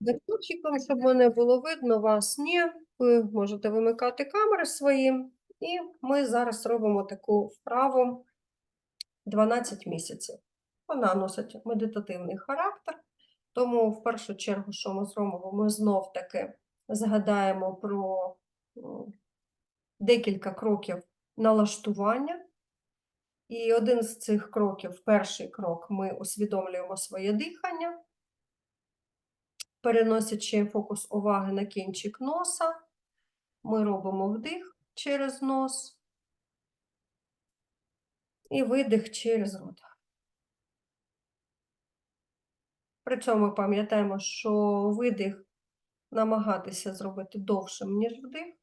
Декторчиком, щоб мене було видно, вас ні. Ви можете вимикати камери свої. І ми зараз робимо таку вправу 12 місяців. Вона носить медитативний характер. Тому в першу чергу, що ми зробимо, ми знов таки згадаємо про декілька кроків налаштування. І один з цих кроків, перший крок, ми усвідомлюємо своє дихання, переносячи фокус уваги на кінчик носа, ми робимо вдих через нос і видих через рот. При цьому пам'ятаємо, що видих намагатися зробити довшим, ніж вдих.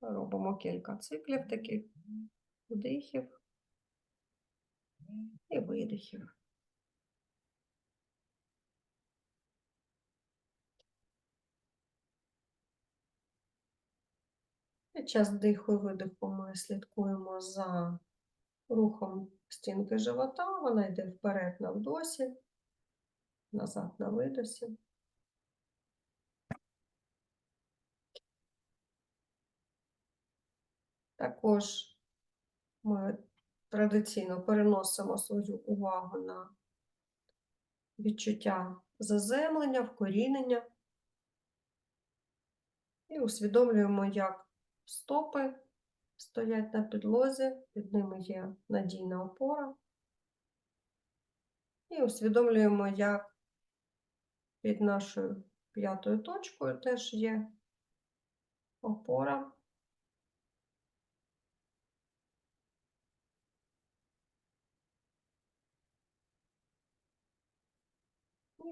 Робимо кілька циклів таких вдихів і видихів. Під час вдиху і видиху ми слідкуємо за рухом стінки живота, вона йде вперед на вдосі, назад на видосі. Також ми традиційно переносимо свою увагу на відчуття заземлення, вкорінення і усвідомлюємо, як стопи стоять на підлозі, під ними є надійна опора. І усвідомлюємо, як під нашою п'ятою точкою теж є опора.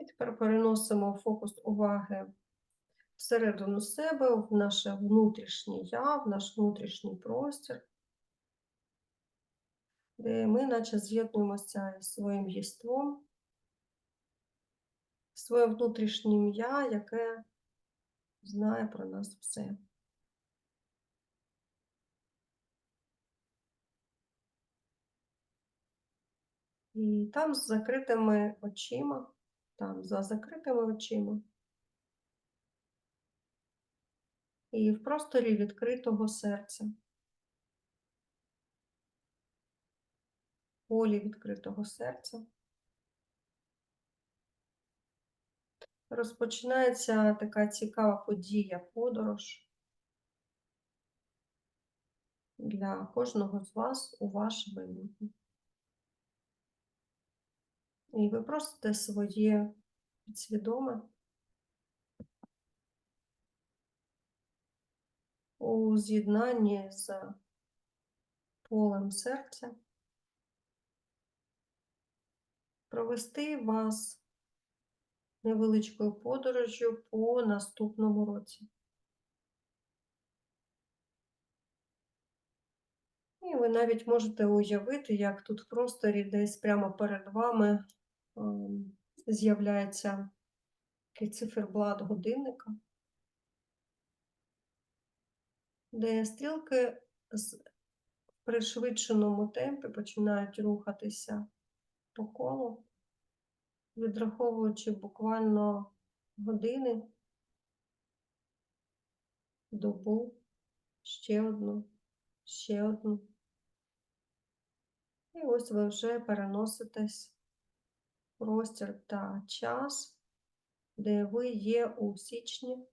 І тепер переносимо фокус уваги всередину себе, в наше внутрішнє я, в наш внутрішній простір, де ми наче з'єднуємося із своїм єством, своїм внутрішнім я, яке знає про нас все. І там з закритими очима, там за закритими очима. І в просторі відкритого серця. Полі відкритого серця. Розпочинається така цікава подія, подорож для кожного з вас у ваше майбутнє. І ви просите своє підсвідоме у з'єднанні з полем серця провести вас невеличкою подорожжю по наступному році. І ви навіть можете уявити, як тут в просторі десь прямо перед вами ем, з'являється циферблат годинника, де стрілки з пришвидшеному темпі починають рухатися по колу, відраховуючи буквально години, добу, ще одну, ще одну. І ось ви вже переноситесь в простір та час, де ви є у січні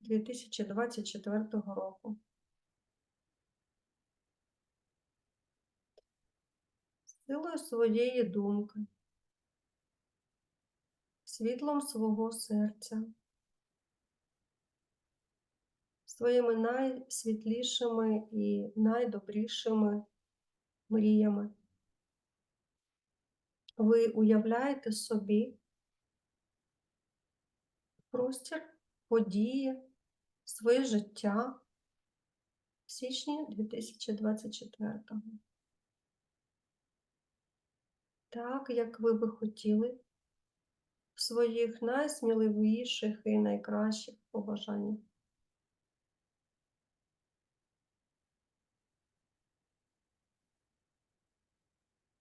2024 року. Силою своєї думки, світлом свого серця, своїми найсвітлішими і найдобрішими мріями. Ви уявляєте собі простір, події, своє життя в січні 2024 Так, як ви би хотіли в своїх найсміливіших і найкращих побажаннях.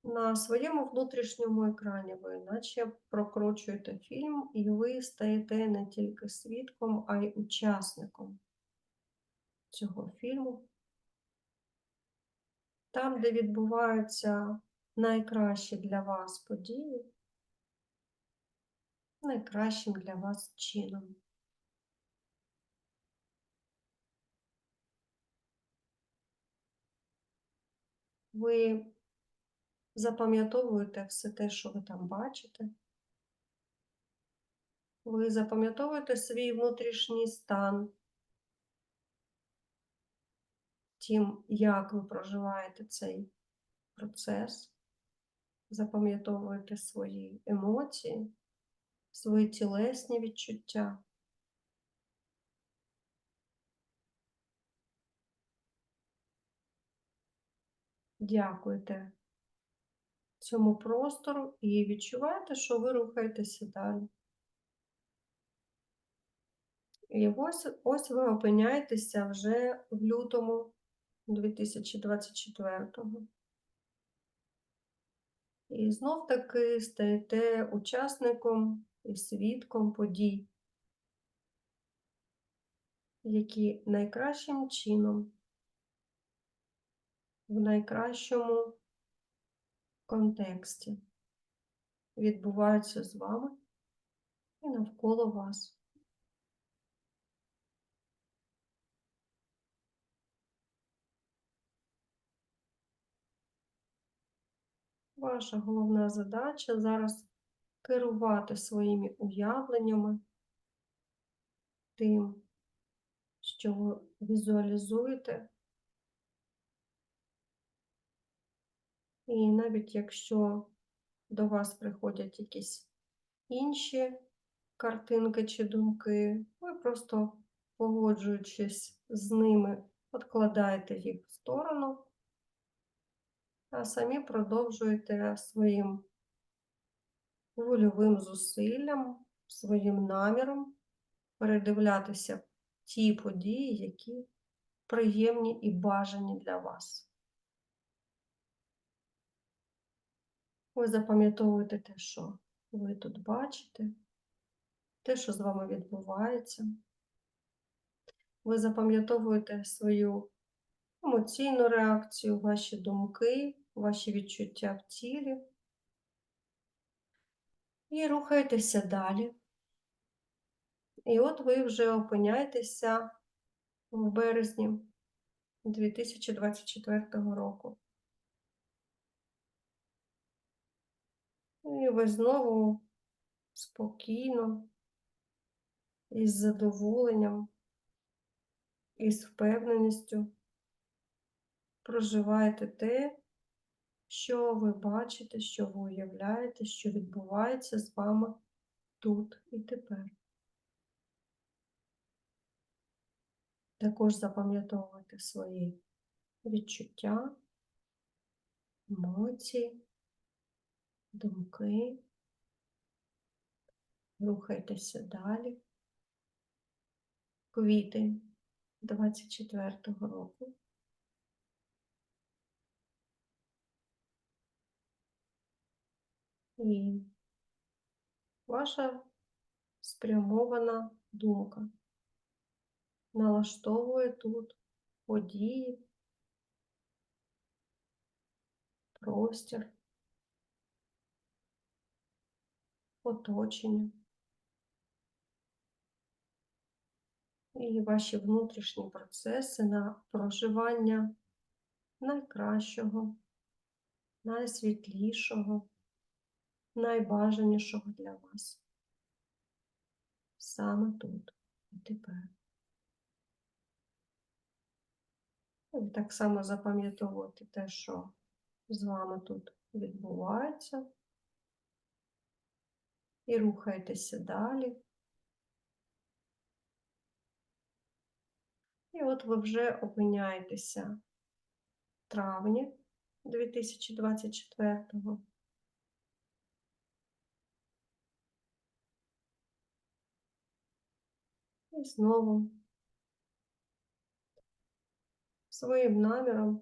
На своєму внутрішньому екрані ви наче прокручуєте фільм, і ви стаєте не тільки свідком, а й учасником цього фільму. Там, де відбуваються найкращі для вас події, найкращим для вас чином. Ви запам'ятовуєте все те, що ви там бачите. Ви запам'ятовуєте свій внутрішній стан, тим, як ви проживаєте цей процес, запам'ятовуєте свої емоції, свої тілесні відчуття. Дякуйте цьому простору і відчуваєте, що ви рухаєтеся далі. І ось, ось ви опиняєтеся вже в лютому 2024-го. І знов таки стаєте учасником і свідком подій, які найкращим чином, в найкращому контексті відбуваються з вами і навколо вас. Ваша головна задача зараз керувати своїми уявленнями, тим, що ви візуалізуєте. І навіть якщо до вас приходять якісь інші картинки чи думки, ви просто погоджуючись з ними, відкладаєте їх в сторону а самі продовжуєте своїм вольовим зусиллям, своїм наміром передивлятися ті події, які приємні і бажані для вас. Ви запам'ятовуєте те, що ви тут бачите, те, що з вами відбувається. Ви запам'ятовуєте свою емоційну реакцію, ваші думки, ваші відчуття в тілі. І рухайтеся далі. І от ви вже опиняєтеся в березні 2024 року. І ви знову спокійно, із задоволенням, із впевненістю проживаєте те, що ви бачите, що ви уявляєте, що відбувається з вами тут і тепер. Також запам'ятовуйте свої відчуття, емоції, думки, рухайтеся далі. Квітень 24-го року. І ваша спрямована думка налаштовує тут події, простір, оточення. І ваші внутрішні процеси на проживання найкращого, найсвітлішого найбажанішого для вас. Саме тут і тепер. І так само запам'ятовувати те, що з вами тут відбувається. І рухайтеся далі. І от ви вже опиняєтеся в травні 2024 року. І знову своїм наміром,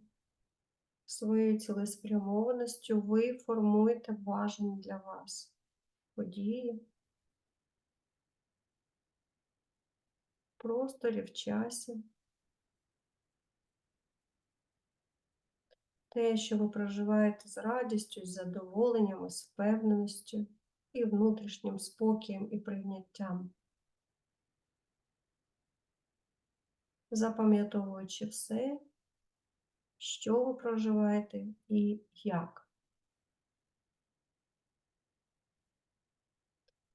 своєю цілеспрямованістю ви формуєте бажані для вас події просторі, в часі. Те, що ви проживаєте з радістю, з задоволенням, з впевненістю і внутрішнім спокієм і прийняттям. Запам'ятовуючи все, що ви проживаєте і як.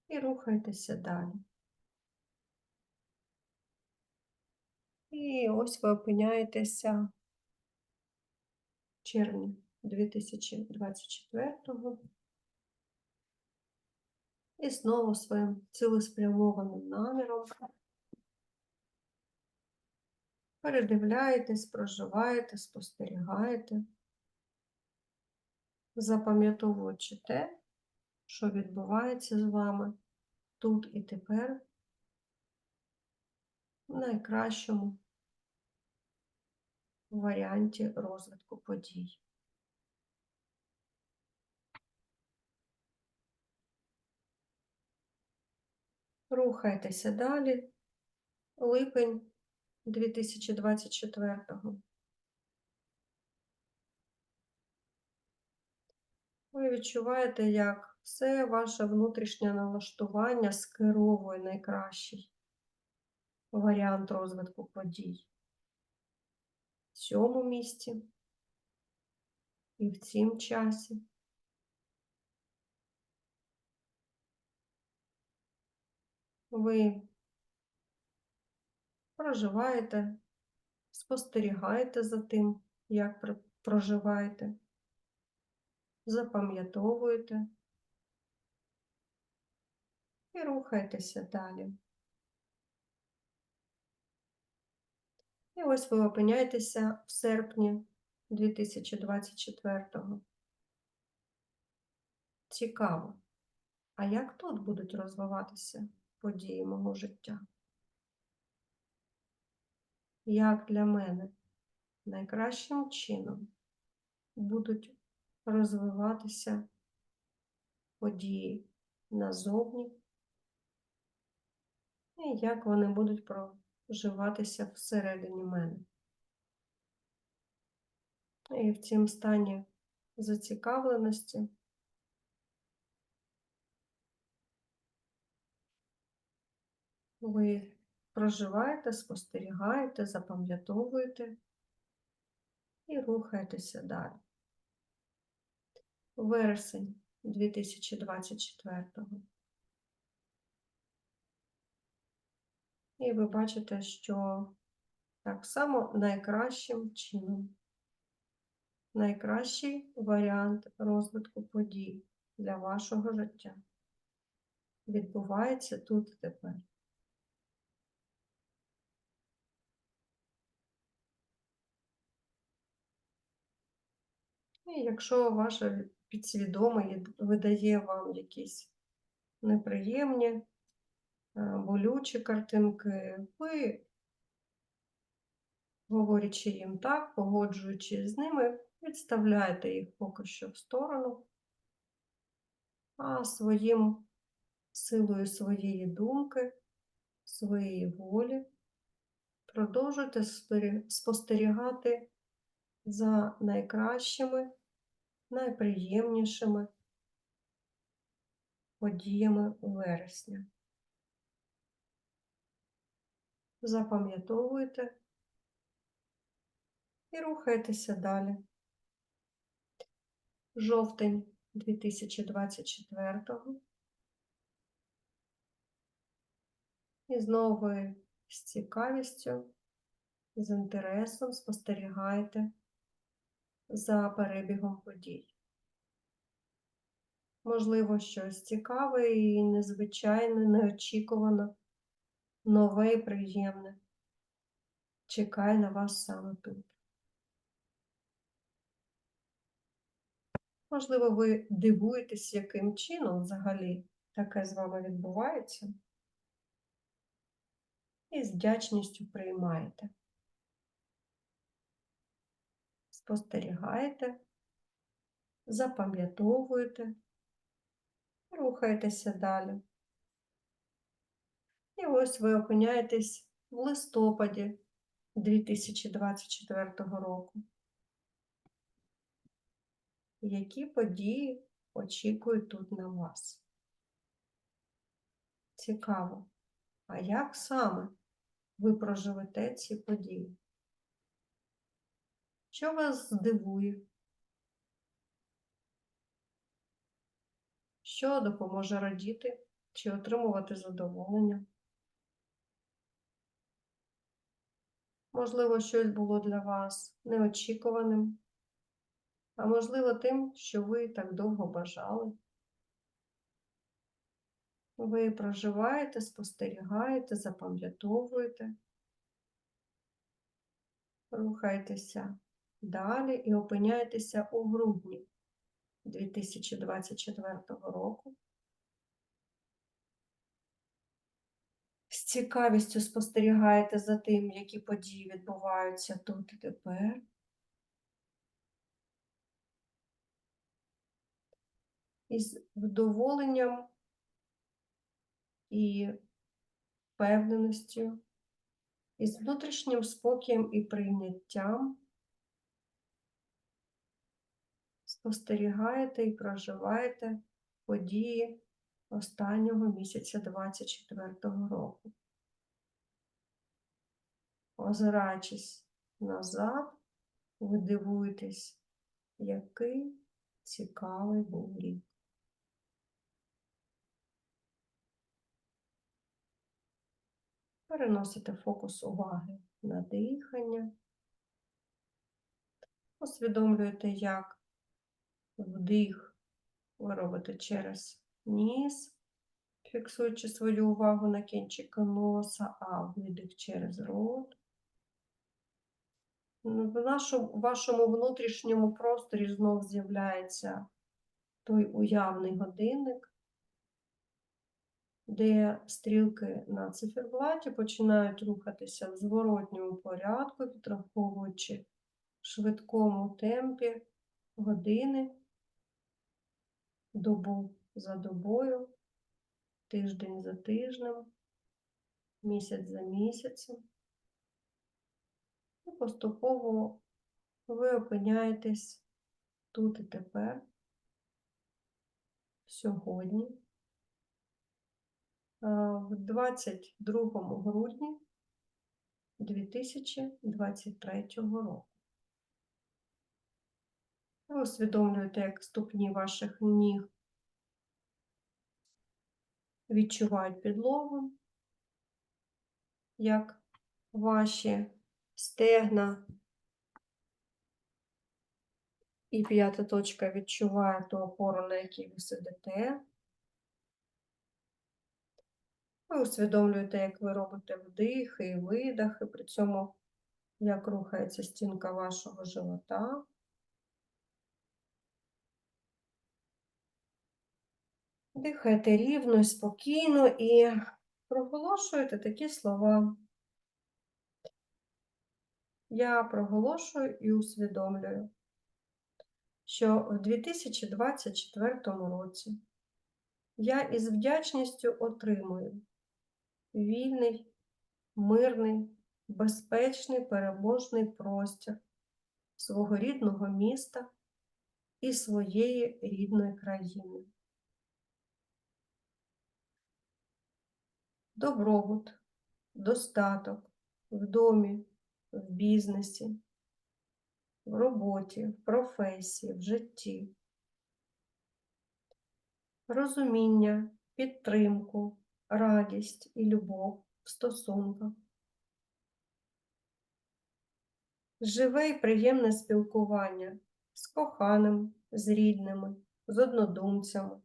І рухайтеся далі. І ось ви опиняєтеся в червні 2024 і знову своїм цілеспрямованим наміром передивляєтесь, проживаєте, спостерігаєте, запам'ятовуючи те, що відбувається з вами тут і тепер в найкращому варіанті розвитку подій. Рухайтеся далі. Липень 2024. Ви відчуваєте, як все ваше внутрішнє налаштування скеровує найкращий варіант розвитку подій в цьому місці і в цім часі. Ви проживаєте, спостерігаєте за тим, як проживаєте, запам'ятовуєте і рухаєтеся далі. І ось ви опиняєтеся в серпні 2024-го. Цікаво. А як тут будуть розвиватися події мого життя? Як для мене найкращим чином будуть розвиватися події назовні, і як вони будуть проживатися всередині мене. І в цім стані зацікавленості ви проживаєте, спостерігаєте, запам'ятовуєте і рухаєтеся далі. Вересень 2024. І ви бачите, що так само найкращим чином, найкращий варіант розвитку подій для вашого життя відбувається тут і тепер. І якщо ваше підсвідоме видає вам якісь неприємні, болючі картинки, ви, говорячи їм так, погоджуючись з ними, відставляєте їх поки що в сторону, а своїм силою своєї думки, своєї волі продовжуйте спостерігати за найкращими, найприємнішими подіями вересня. Запам'ятовуйте і рухайтеся далі. Жовтень 2024 І знову ви з цікавістю, з інтересом спостерігаєте за перебігом подій. Можливо, щось цікаве і незвичайне, неочікуване, нове і приємне. Чекає на вас саме тут. Можливо, ви дивуєтесь, яким чином взагалі таке з вами відбувається, і з вдячністю приймаєте. Спостерігаєте, запам'ятовуєте, рухаєтеся далі. І ось ви опиняєтесь в листопаді 2024 року. Які події очікують тут на вас? Цікаво. А як саме ви проживете ці події? Що вас здивує? Що допоможе радіти чи отримувати задоволення? Можливо, щось було для вас неочікуваним, а можливо, тим, що ви так довго бажали. Ви проживаєте, спостерігаєте, запам'ятовуєте, рухаєтеся далі і опиняєтеся у грудні 2024 року. Цікавістю спостерігаєте за тим, які події відбуваються тут і тепер. І з вдоволенням і впевненістю, і з внутрішнім спокієм і прийняттям спостерігаєте і проживаєте події останнього місяця 24-го року. Озираючись назад, ви дивуєтесь, який цікавий був рік. Переносите фокус уваги на дихання, усвідомлюєте, як вдих ви робите через ніс, фіксуючи свою увагу на кінчики носа, а видих через рот. Ну, В нашому, вашому внутрішньому просторі знов з'являється той уявний годинник, де стрілки на циферблаті починають рухатися в зворотньому порядку, підраховуючи в швидкому темпі години, добу за добою, тиждень за тижнем, місяць за місяцем. І поступово ви опиняєтесь тут і тепер, сьогодні, в 22 грудні 2023 року. Ви усвідомлюєте, як ступні ваших ніг відчувають підлогу, як ваші стегна і п'ята точка відчуває ту опору, на якій ви сидите. Ви усвідомлюєте, як ви робите вдихи і видихи, при цьому як рухається стінка вашого живота. Дихайте рівно спокійно і проголошуєте такі слова. Я проголошую і усвідомлюю, що в 2024 році я із вдячністю отримую вільний, мирний, безпечний, переможний простір свого рідного міста і своєї рідної країни. Добробут, достаток в домі, в бізнесі, в роботі, в професії, в житті, розуміння, підтримку, радість і любов в стосунках, живе і приємне спілкування з коханим, з рідними, з однодумцями,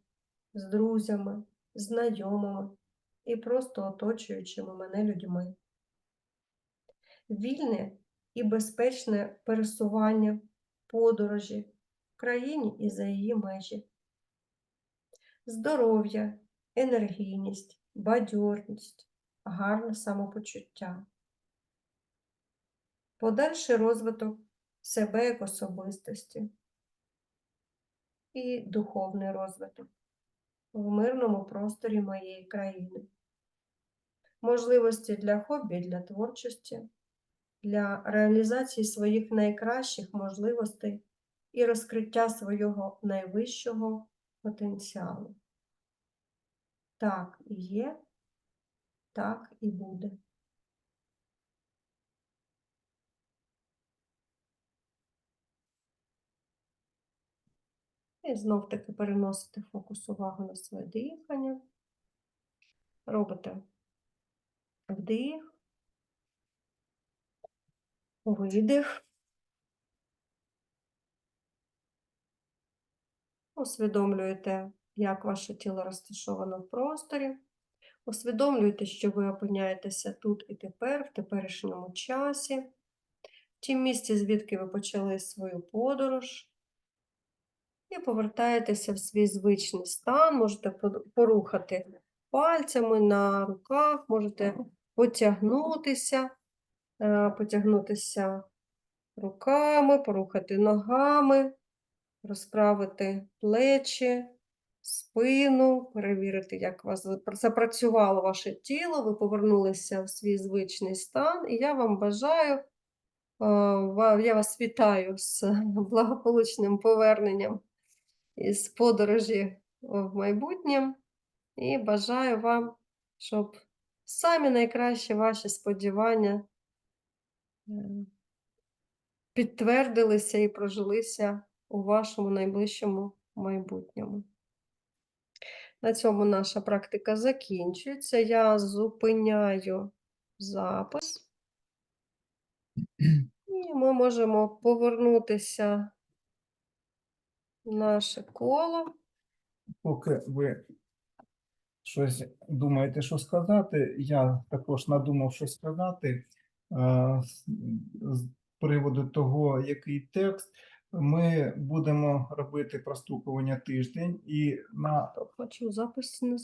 з друзями, знайомими і просто оточуючими мене людьми. Вільне і безпечне пересування, подорожі в країні і за її межі, здоров'я, енергійність, бадьорність, гарне самопочуття, подальший розвиток себе як особистості. І духовний розвиток в мирному просторі моєї країни. Можливості для хобі, для творчості, для реалізації своїх найкращих можливостей і розкриття свого найвищого потенціалу. Так і є, так і буде. І знов таки переносите фокус уваги на своє дихання. Робите вдих, видих. Усвідомлюєте, як ваше тіло розташовано в просторі. Усвідомлюєте, що ви опиняєтеся тут і тепер, в теперішньому часі, в тім місці, звідки ви почали свою подорож. І повертаєтеся в свій звичний стан, можете порухати пальцями на руках, можете потягнутися, е, потягнутися руками, порухати ногами, розправити плечі, спину, перевірити, як у вас запрацювало ваше тіло, ви повернулися в свій звичний стан, і я вам бажаю, е, я вас вітаю з благополучним поверненням із подорожі в майбутнє і бажаю вам, щоб самі найкращі ваші сподівання е, підтвердилися і прожилися у вашому найближчому майбутньому. На цьому наша практика закінчується. Я зупиняю запис. І ми можемо повернутися наше коло. Поки ви щось думаєте, що сказати, я також надумав щось сказати е, з з приводу того, який текст. Ми будемо робити простукування тиждень і на Хочу запис не